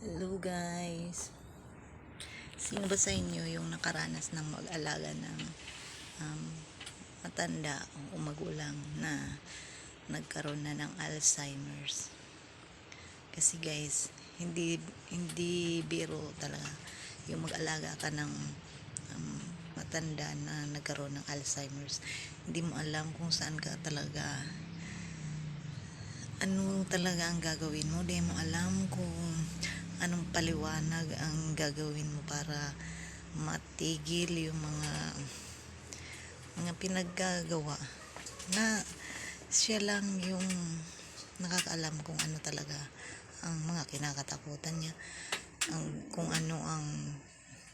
Hello guys. Sino ba sa inyo yung nakaranas ng mag-alaga ng um, matanda o magulang na nagkaroon na ng Alzheimer's? Kasi guys, hindi hindi biro talaga yung mag-alaga ka ng um, matanda na nagkaroon ng Alzheimer's. Hindi mo alam kung saan ka talaga ano talaga ang gagawin mo. Di mo alam kung anong paliwanag ang gagawin mo para matigil yung mga mga pinaggagawa na siya lang yung nakakaalam kung ano talaga ang mga kinakatakutan niya ang kung ano ang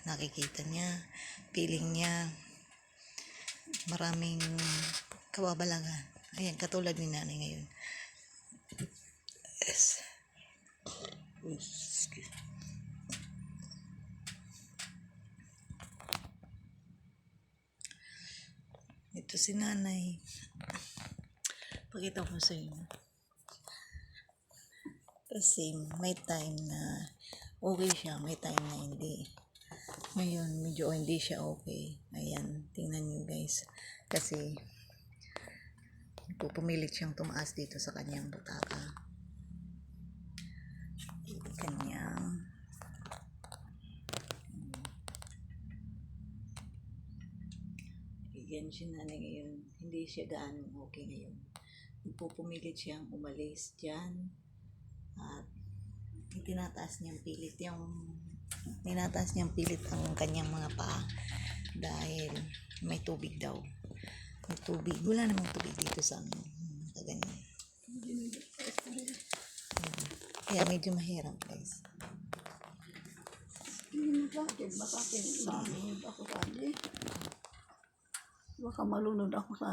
nakikita niya feeling niya. Maraming kababalagan ayan katulad ni nanay ngayon. Yes. Excuse. Ito si nanay. Pakita ko sa inyo. Kasi may time na okay siya, may time na hindi. Ngayon, medyo hindi siya okay. Ayan, tingnan nyo guys. Kasi, pupumilit siyang tumaas dito sa kanyang butaka. Kanyang Yan siya nanay ngayon. Hindi siya gaano okay ngayon. Pupumilit siyang umalis dyan. At tinataas niyang pilit yung tinataas niyang pilit ang kanyang mga paa dahil may tubig daw. May tubig. Wala namang tubig dito sa amin. Kaganyan. Kaya medyo mahirap guys. Hindi na bakit, baka pinunod ako sa Baka malunod ako sa